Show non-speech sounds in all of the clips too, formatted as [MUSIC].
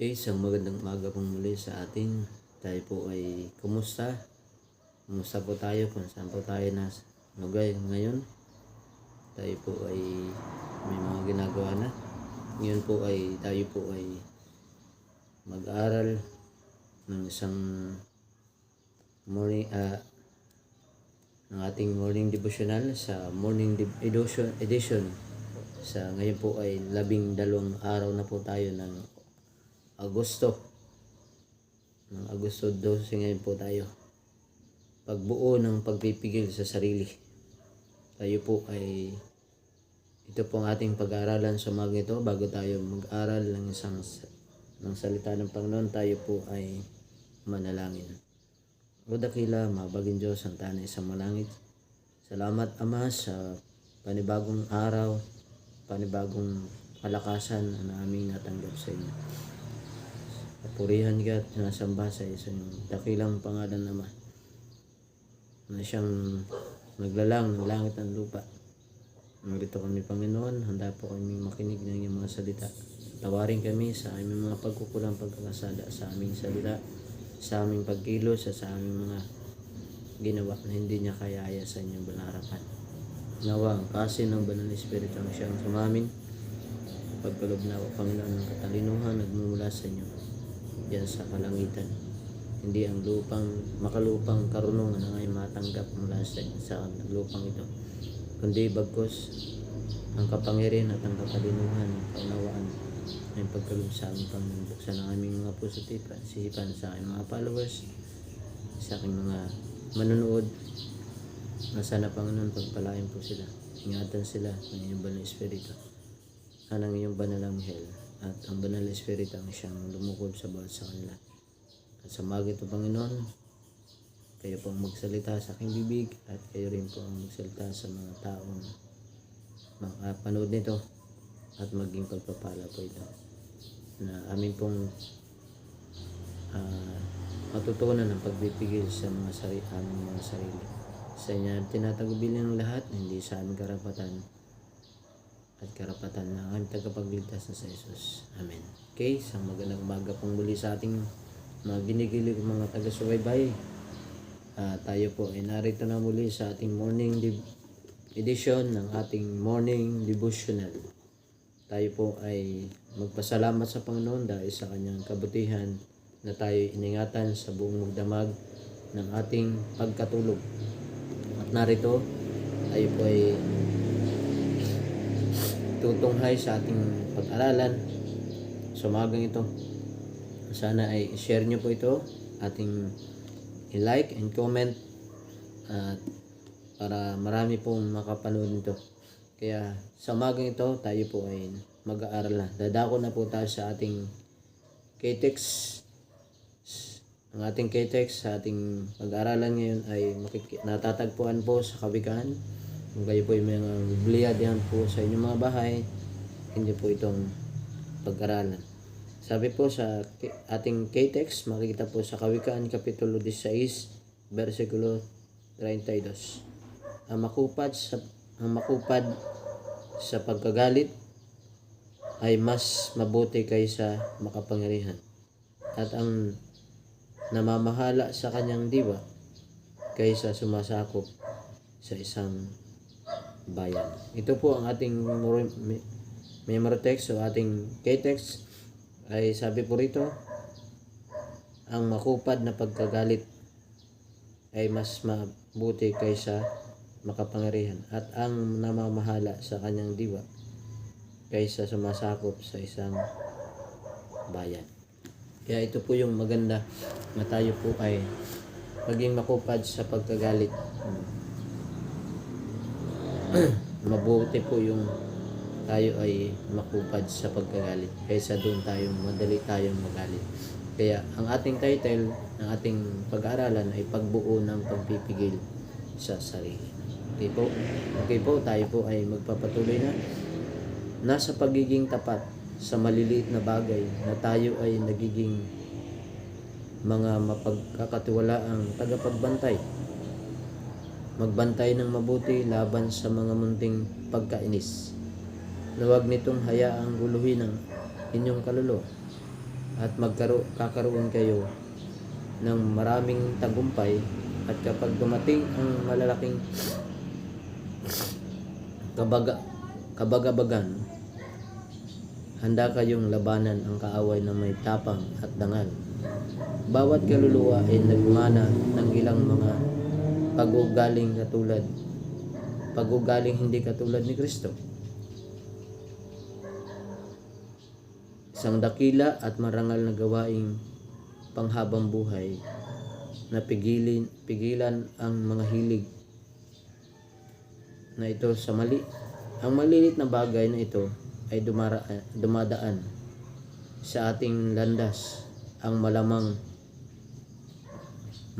Okay, isang magandang umaga pong muli sa atin. Tayo po ay kumusta? Kumusta po tayo kung saan po tayo na lugay ngayon? Tayo po ay may mga ginagawa na. Ngayon po ay tayo po ay mag-aaral ng isang morning ah ng ating morning devotional sa morning edition, edition sa ngayon po ay labing dalawang araw na po tayo ng Agosto. Ng Agosto 12 ngayon po tayo. Pagbuo ng pagpipigil sa sarili. Tayo po ay ito po ang ating pag-aaralan sa mga ito. Bago tayo mag-aral ng isang sa- ng salita ng Panginoon tayo po ay manalangin. O dakila, mabagin Diyos, ang tanay sa malangit. Salamat Ama sa panibagong araw, panibagong kalakasan na aming natanggap sa inyo. Papurihan ka at sinasamba sa isang dakilang pangalan Ama na siyang naglalang ng langit at lupa. Narito kami Panginoon, handa po kami makinig ng iyong mga salita. Tawarin kami sa aming mga pagkukulang pagkakasala sa aming salita sa aming pagkilos sa aming mga ginawa na hindi niya kayaya sa inyong balarapan. Nawa ang kasi ng Banal na Espiritu ang siyang sumamin. Pagkalob na Panginoon ng katalinuhan nagmumula sa inyo diyan sa kalangitan. Hindi ang lupang, makalupang karunungan na ngayon matanggap mula sa, sa lupang ito. Kundi bagkos ang kapangyarihan at ang katalinuhan, ang kaunawaan ay pagkaloob sa aming Panginoon. Buksan ang aming mga puso at ipan, sihipan sa aking mga followers, sa aking mga manonood, na sana Panginoon pagpalain po sila. Ingatan sila ng iyong banal na Espiritu. Anang iyong banal anghel at ang banal na Espiritu ang siyang lumukod sa bawat sa kanila. At sa mga ito Panginoon, kayo po ang magsalita sa aking bibig at kayo rin po ang magsalita sa mga taong makapanood nito at maging pagpapala po ito na amin pong ah, matutunan ang pagpipigil sa mga sarili, aming mga sarili. Sa inyo tinatagubilin ng lahat, hindi sa aming karapatan at karapatan ng aming tagapagligtas na sa Jesus. Amen. Okay, isang magandang umaga pong muli sa ating mga ginigilig mga taga-subaybay. Ah, tayo po ay narito na muli sa ating morning edition ng ating morning devotional tayo po ay magpasalamat sa Panginoon dahil sa kanyang kabutihan na tayo iningatan sa buong magdamag ng ating pagkatulog. At narito, tayo po ay tutunghay sa ating pag-aralan sa umagang ito. Sana ay share nyo po ito, ating i-like and comment at para marami pong makapanood nito. Kaya sa umagang ito, tayo po ay mag-aaral na. Dadako na po tayo sa ating KTEX. Ang ating KTEX sa ating pag-aaralan ngayon ay natatagpuan po sa kawikaan. Kung kayo po ay may mga diyan po sa inyong mga bahay, hindi po itong pag-aralan. Sabi po sa ating KTEX, makikita po sa Kawikaan Kapitulo 16, versikulo 32. Ang makupad sa ang makupad sa pagkagalit ay mas mabuti kaysa makapangyarihan. At ang namamahala sa kanyang diwa kaysa sumasakop sa isang bayan. Ito po ang ating mor- me- memory text o ating K-text ay sabi po rito ang makupad na pagkagalit ay mas mabuti kaysa makapangyarihan at ang namamahala sa kanyang diwa kaysa sumasakop sa isang bayan. Kaya ito po yung maganda na tayo po ay maging makupad sa pagkagalit. [CLEARS THROAT] Mabuti po yung tayo ay makupad sa pagkagalit kaysa doon tayong madali tayong magalit. Kaya ang ating title ng ating pag-aaralan ay pagbuo ng pagpipigil sa sarili. Okay po. Okay po, tayo po ay magpapatuloy na. Nasa pagiging tapat sa maliliit na bagay na tayo ay nagiging mga mapagkakatiwalaang tagapagbantay. Magbantay ng mabuti laban sa mga munting pagkainis. Huwag nitong hayaang guluhin ang inyong kaluluwa at magkaro kakaroon kayo ng maraming tagumpay at kapag dumating ang malalaking kabaga kabagabagan handa kayong labanan ang kaaway na may tapang at dangal bawat kaluluwa ay nagmana ng ilang mga pag-ugaling katulad pag-ugaling hindi katulad ni Kristo isang dakila at marangal na gawaing panghabang buhay na pigilin, pigilan ang mga hilig na ito sa mali. Ang malilit na bagay na ito ay dumara, dumadaan sa ating landas ang malamang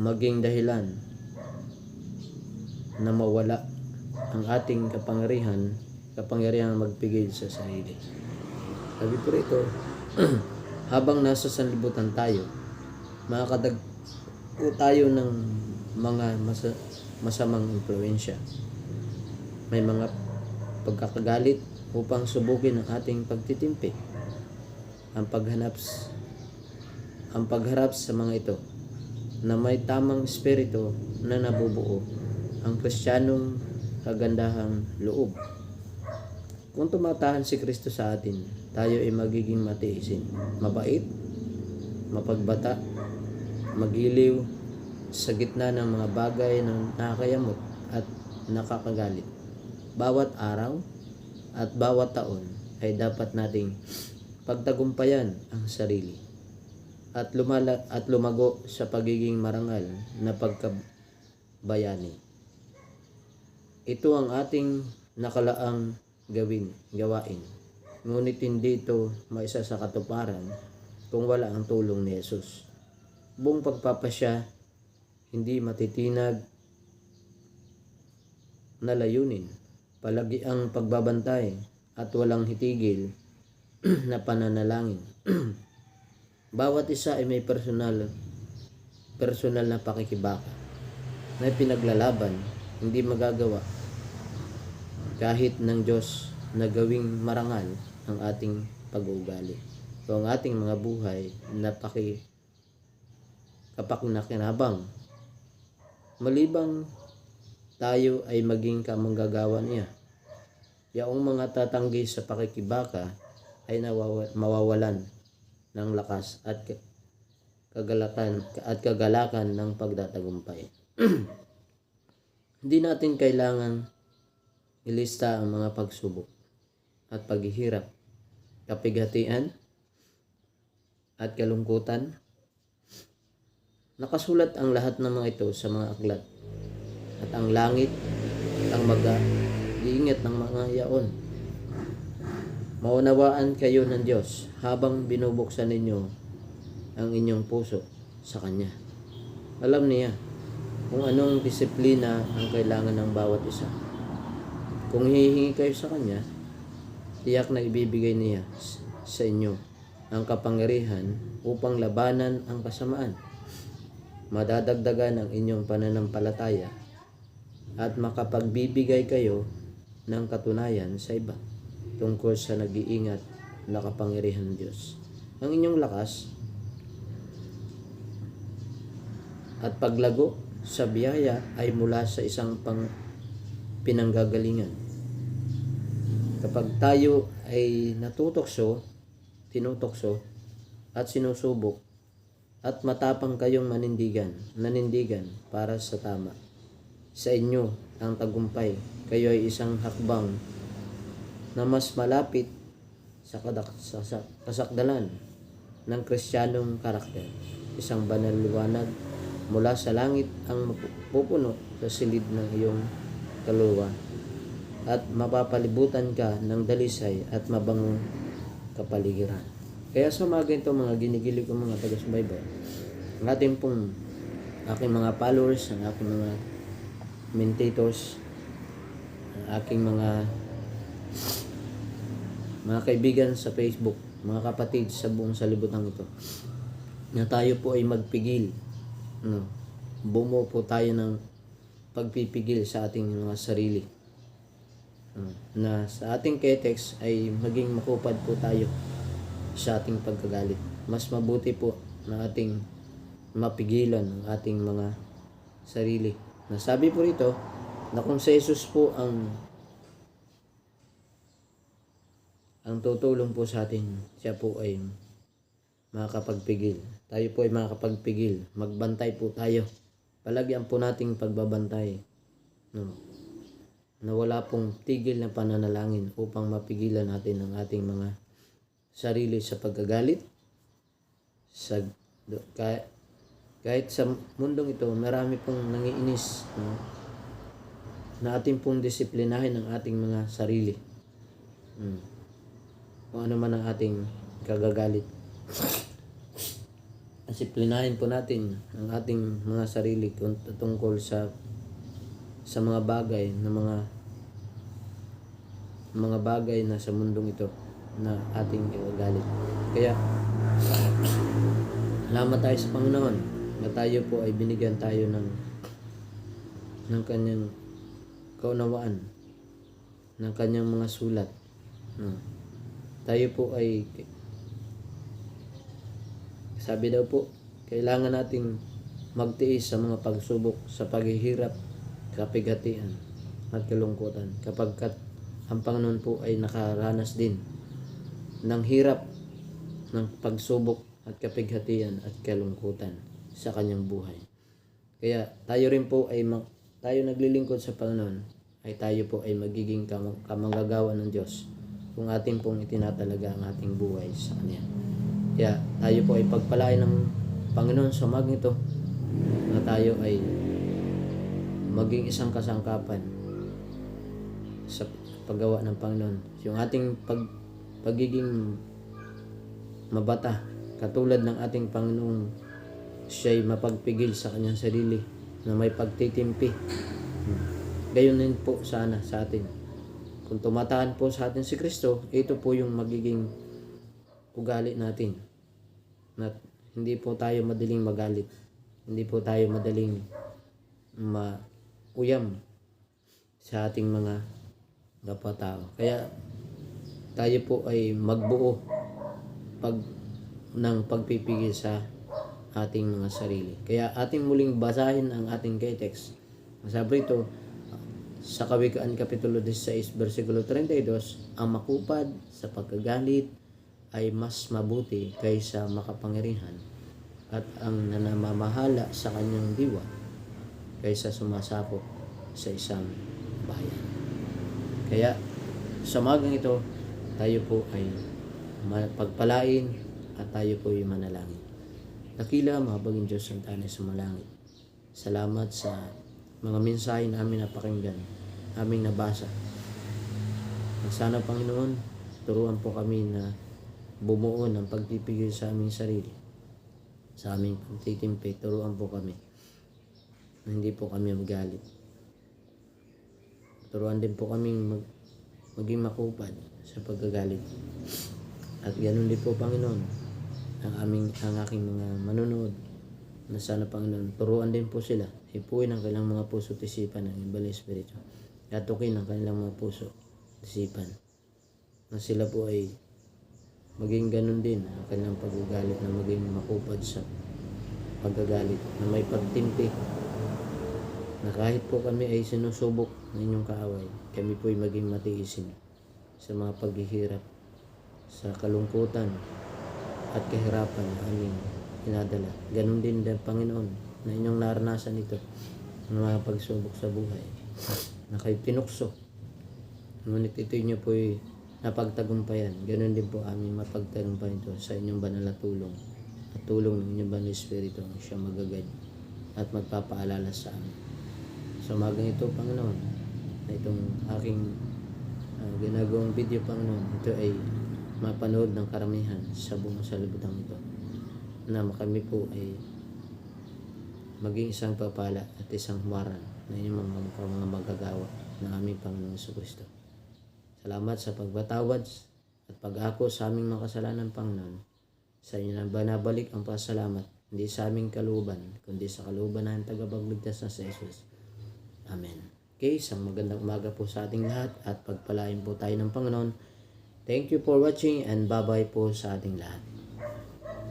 maging dahilan na mawala ang ating kapangyarihan kapangyarihan magpigil sa sarili. Sabi po rito, [CLEARS THROAT] habang nasa sanlibutan tayo, makakadag tayo ng mga masa, masamang impluensya. May mga pagkakagalit upang subukin ang ating pagtitimpi. Ang paghanap ang pagharap sa mga ito na may tamang espiritu na nabubuo ang kristyanong kagandahang loob. Kung tumatahan si Kristo sa atin, tayo ay magiging matiisin, mabait, mapagbata, magiliw sa gitna ng mga bagay na nakakayamot at nakakagalit. Bawat araw at bawat taon ay dapat nating pagtagumpayan ang sarili at lumala at lumago sa pagiging marangal na pagkabayani. Ito ang ating nakalaang gawin, gawain. Ngunit hindi ito maisa sa katuparan kung wala ang tulong ni Jesus. Buong pagpapasya, hindi matitinag na layunin. Palagi ang pagbabantay at walang hitigil [CLEARS THROAT] na pananalangin. [CLEARS THROAT] Bawat isa ay may personal personal na pakikibaka na pinaglalaban, hindi magagawa kahit ng Diyos na gawing marangal ang ating pag-uugali. So ang ating mga buhay na paki kapakinakinabang malibang tayo ay maging kamanggagawa niya. Yaong mga tatanggi sa pakikibaka ay nawawa- mawawalan ng lakas at ka- kagalakan at kagalakan ng pagdatagumpay. [CLEARS THROAT] Hindi natin kailangan ilista ang mga pagsubok at paghihirap, kapighatian at kalungkutan. Nakasulat ang lahat ng mga ito sa mga aklat at ang langit ang mag-iingat ng mga yaon. Maunawaan kayo ng Diyos habang binubuksan ninyo ang inyong puso sa Kanya. Alam niya kung anong disiplina ang kailangan ng bawat isa. Kung hihingi kayo sa Kanya, tiyak na ibibigay niya sa inyo ang kapangyarihan upang labanan ang kasamaan. Madadagdagan ang inyong pananampalataya at makapagbibigay kayo ng katunayan sa iba tungkol sa nag-iingat na kapangyarihan ng Diyos. Ang inyong lakas at paglago sa biyaya ay mula sa isang pang pinanggagalingan. Kapag tayo ay natutokso, tinutokso, at sinusubok, at matapang kayong manindigan, nanindigan para sa tama. Sa inyo ang tagumpay, kayo ay isang hakbang na mas malapit sa, sa, sa kasakdalan ng kristyanong karakter. Isang banal liwanag mula sa langit ang pupuno sa silid ng iyong kaluluwa at mapapalibutan ka ng dalisay at mabangong kapaligiran. Kaya sa mga ganito mga ginigilig ko mga taga-subaybay, ang ating pong aking mga followers, ang aking mga mentators, ang aking mga mga kaibigan sa Facebook, mga kapatid sa buong salibutan ito, na tayo po ay magpigil. No? Bumuo po tayo ng pagpipigil sa ating mga sarili. No? Na sa ating ketex ay maging makupad po tayo sa ating pagkagalit. Mas mabuti po na ating mapigilan ang ating mga sarili. Nasabi po rito na kung sa Jesus po ang ang tutulong po sa atin, siya po ay makakapagpigil. Tayo po ay makakapagpigil. Magbantay po tayo. Palagyan po nating pagbabantay. No? Na wala pong tigil na pananalangin upang mapigilan natin ang ating mga sarili sa pagkagalit. Sa, kahit, kahit sa mundong ito, marami pong nangiinis. No? Na ating pong disiplinahin ang ating mga sarili. Hmm. Kung ano man ang ating kagagalit disiplinahin po natin ang ating mga sarili tungkol sa sa mga bagay na mga mga bagay na sa mundong ito na ating igagalit. Kaya salamat tayo sa Panginoon na tayo po ay binigyan tayo ng ng kanyang kaunawaan ng kanyang mga sulat. No. Tayo po ay sabi daw po, kailangan nating magtiis sa mga pagsubok sa paghihirap, kapigatian at kalungkutan kapag kat ang Panginoon po ay nakaranas din ng hirap ng pagsubok at kapighatian at kalungkutan sa kanyang buhay. Kaya tayo rin po ay tayo naglilingkod sa Panginoon ay tayo po ay magiging kam- kamanggagawa ng Diyos kung ating pong itinatalaga ang ating buhay sa Kanya. Kaya tayo po ay pagpalain ng Panginoon sa umagang ito na tayo ay maging isang kasangkapan sa paggawa ng Panginoon. Yung ating pag, pagiging mabata, katulad ng ating Panginoong siya'y mapagpigil sa kanyang sarili na may pagtitimpi. Gayon din po sana sa atin. Kung tumataan po sa atin si Kristo, ito po yung magiging ugali natin. Na hindi po tayo madaling magalit. Hindi po tayo madaling mauyam sa ating mga kapwa-tao. Kaya tayo po ay magbuo pag ng pagpipigil sa ating mga sarili. Kaya ating muling basahin ang ating kay-text. Sabi ito, sa Kawikaan Kapitulo 16, versikulo 32, ang makupad sa pagkagalit ay mas mabuti kaysa makapangyarihan at ang nanamamahala sa kanyang diwa kaysa sumasapot sa isang bayan. Kaya sa magang ito, tayo po ay pagpalain at tayo po ay manalangin. Dakila, mahabagin Diyos ang tanay sa malangit. Salamat sa mga mensahe na aming napakinggan, aming nabasa. At sana Panginoon, turuan po kami na bumuo ng pagpipigil sa aming sarili. Sa aming pagtitimpi, turuan po kami hindi po kami magalit. Turuan din po kaming mag, maging makupad sa pagkagalit. At ganun din po Panginoon ang aming ang aking mga manunood na sana Panginoon turuan din po sila ipuin ang kanilang mga puso at isipan ng ibang espiritu katukin ang kanilang mga puso at isipan na sila po ay maging ganun din ang kanilang pagagalit na maging makupad sa pagagalit na may pagtimpi na kahit po kami ay sinusubok ng inyong kaaway kami po ay maging matiisin sa mga paghihirap sa kalungkutan at kahirapan na aming inadala. Ganon din din Panginoon na inyong naranasan ito ng mga pagsubok sa buhay na kayo tinukso. Ngunit ito inyo po ay napagtagumpayan. Ganon din po aming mapagtagumpayan ito sa inyong banal na tulong at tulong ng inyong banal na Espiritu ang siya magagad at magpapaalala sa amin. Sa umagang ito, Panginoon, na itong aking uh, ginagawang video, Panginoon, ito ay mapanood ng karamihan sa buong salibutan ito na kami po ay maging isang papala at isang humaran na inyong mga, mga magagawa ng aming Panginoon sa Kristo. Salamat sa pagbatawad at pag-ako sa aming mga kasalanan, Panginoon. Sa inyo na banabalik ang pasalamat, hindi sa aming kaluban, kundi sa kaluban ng tagapagligtas na sa Jesus. Amen. Okay, isang magandang umaga po sa ating lahat at pagpalain po tayo ng Panginoon Thank you for watching and bye-bye po sa ating lahat.